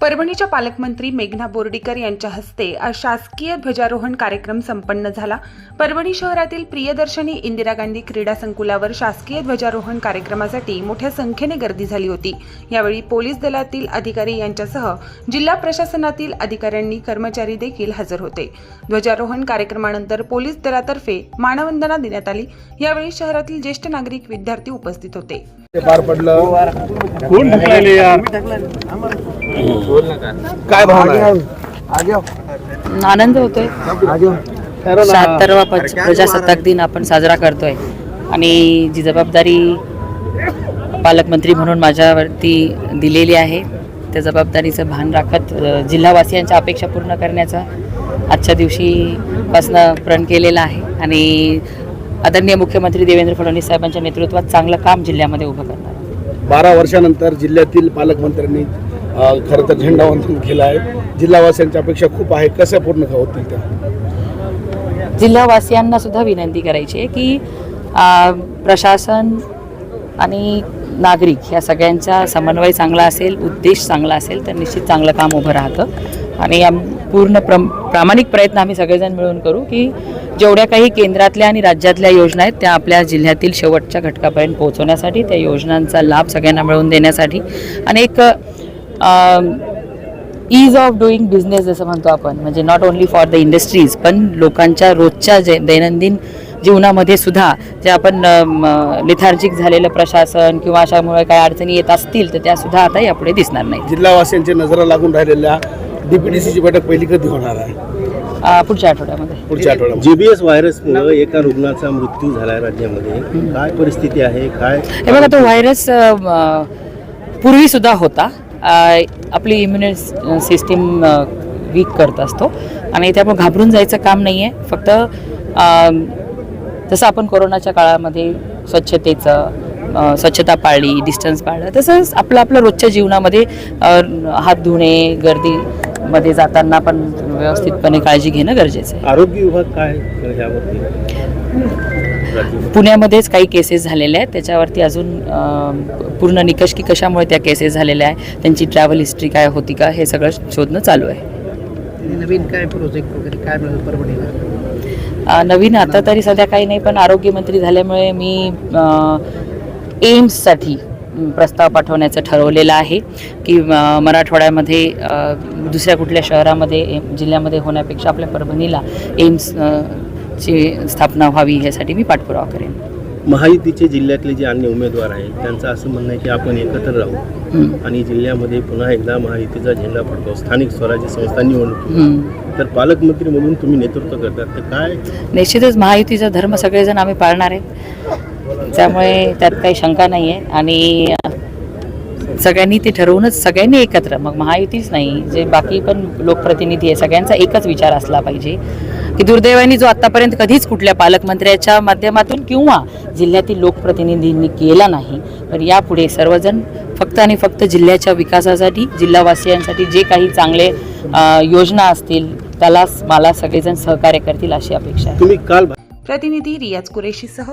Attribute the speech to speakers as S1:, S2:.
S1: परभणीच्या पालकमंत्री मेघना बोर्डीकर यांच्या हस्ते आज शासकीय ध्वजारोहण कार्यक्रम संपन्न झाला. परभणी शहरातील प्रियदर्शनी इंदिरा गांधी क्रीडा संकुलावर शासकीय ध्वजारोहण कार्यक्रमासाठी मोठ्या संख्येने गर्दी झाली होती. यावेळी पोलीस दलातील अधिकारी यांच्यासह जिल्हा प्रशासनातील अधिकाऱ्यांनी कर्मचारी देखील हजर होते. ध्वजारोहण कार्यक्रमानंतर पोलीस दलातर्फे मानवंदना देण्यात आली. यावेळी शहरातील ज्येष्ठ नागरिक विद्यार्थी उपस्थित होते.
S2: ते पार पडलं.
S3: कोण ढकलायले यार?
S2: काय भावना?
S4: आनंद होतोय. शहात्तरवा पच- प्रजासत्ताक दिन आपण साजरा करतोय. आणि जी जबाबदारी पालकमंत्री म्हणून माझ्यावरती दिलेली आहे त्या जबाबदारीचं भान राखत अ, जिल्हावासियांच्या अपेक्षा पूर्ण करण्याचा आजच्या दिवशीपासनं प्रण केलेला आहे. आणि आदरणीय मुख्यमंत्री देवेंद्र फडणवीस साहेबांच्या नेतृत्वात चांगलं काम जिल्ह्यामध्ये उभं करणार आहे.
S2: बारा वर्षानंतर जिल्ह्यातील पालकमंत्र्यांनी खरं तर झेंडावंदन केलं आहे. जिल्हावासियांच्या अपेक्षा खूप आहे. कशा पूर्ण होतील त्या?
S4: जिल्हावासियांना सुद्धा विनंती करायची आहे की प्रशासन आणि नागरिक या सगळ्यांचा समन्वय चांगला असेल उद्देश चांगला असेल तर निश्चित चांगलं काम उभं राहतं. आणि पूर्ण प्रम प्रामाणिक प्रयत्न आम्ही सगळेजण मिळून करू की जेवढ्या काही केंद्रातल्या आणि राज्यातल्या योजना आहेत त्या आपल्या जिल्ह्यातील शेवटच्या घटकापर्यंत पोहोचवण्यासाठी त्या योजनांचा लाभ सगळ्यांना मिळवून देण्यासाठी आणि एक ईज ऑफ डुईंग बिझनेस जसं म्हणतो आपण म्हणजे not only for the industries पण लोकांच्या रोजच्या जे दैनंदिन जीवनामध्ये सुद्धा जे आपण लिथार्जिक झालेलं प्रशासन किंवा अशामुळे काही अडचणी येत असतील तर त्यासुद्धा आता यापुढे दिसणार नाही
S2: जिल्हावासियांच्या नजरा लागून राहिलेल्या डीपीडीसीची बैठक पहिली कधी होणार आहे?
S4: अं, पुढच्या आठवड्यामध्ये.
S2: पुढच्या आठवड्यात
S5: जीबीएस व्हायरसमुळे एका रुग्णाचा मृत्यू झाला आहे राज्यामध्ये. काय परिस्थिती आहे? काय
S4: हे बघा तो व्हायरस पूर्वी सुद्धा होता. अ, आपली इम्युनि सिस्टीम वीक करत असतो. आणि त्यामुळे घाबरून जायचं काम नाही आहे फक्त अ, जसं आपण कोरोनाच्या काळामध्ये स्वच्छतेचं अ, स्वच्छता पाळली डिस्टन्स पाळलं तसंच आपलं आपलं रोजच्या जीवनामध्ये अ, हात धुणे गर्दीमध्ये जाताना पण व्यवस्थितपणे काळजी घेणं गरजेचं आहे.
S5: आरोग्य विभाग काय
S4: पुण्यामध्येच काही केसेस झालेल्या आहेत. त्याच्यावरती अजून पूर्ण निकष की कशामुळे त्या केसेस झालेल्या आहे त्यांची ट्रॅव्हल हिस्ट्री काय होती का हे सगळं शोधणं चालू आहे.
S6: नवीन काय प्रोजेक्ट वगैरे काय मिळेल परभणीला?
S4: नवीन आता तरी सध्या काही नाही पण आरोग्यमंत्री झाल्यामुळे मी एम्ससाठी प्रस्ताव पाठवण्याचं ठरवलेलं आहे की मराठवाड्यामध्ये दुसऱ्या कुठल्या शहरामध्ये जिल्ह्यामध्ये होण्यापेक्षा आपल्या परभणीला एम्स ची स्थापना व्हावी ह्यासाठी मी पाठपुरावा करेन
S5: महायुतीचे जिल्ह्यातले जे अन्य उमेदवार आहेत त्यांचं असं म्हणणं आहे की आपण एकत्र राहू. आणि जिल्ह्यामध्ये पुन्हा एकदा महायुतीचा झेंडा फडकावू स्थानिक स्वराज्य संस्था निवडणूक. तर पालकमंत्री म्हणून तुम्ही नेतृत्व करतात तर काय
S4: निश्चितच महायुतीचा धर्म सगळेजण आम्ही पाळणार आहेत त्यामुळे त्यात काही शंका नाही आहे आणि सगळ्यांनी ते ठरवूनच सगळ्यांनी एकत्र मग महायुतीच नाही जे बाकी पण लोकप्रतिनिधी आहे सगळ्यांचा एकच विचार असला पाहिजे की दुर्दैवाने जो आत्तापर्यंत कधीच कुठल्या पालकमंत्र्याच्या माध्यमातून किंवा जिल्ह्यातील लोकप्रतिनिधींनी केला नाही तर यापुढे सर्वजण फक्त आणि फक्त जिल्ह्याच्या विकासासाठी जिल्हावासियांसाठी जे काही चांगले योजना असतील त्याला मला सगळेजण सहकार्य करतील अशी अपेक्षा आहे.
S5: तुम्ही काल
S1: प्रतिनिधी रियाज कुरेशीसह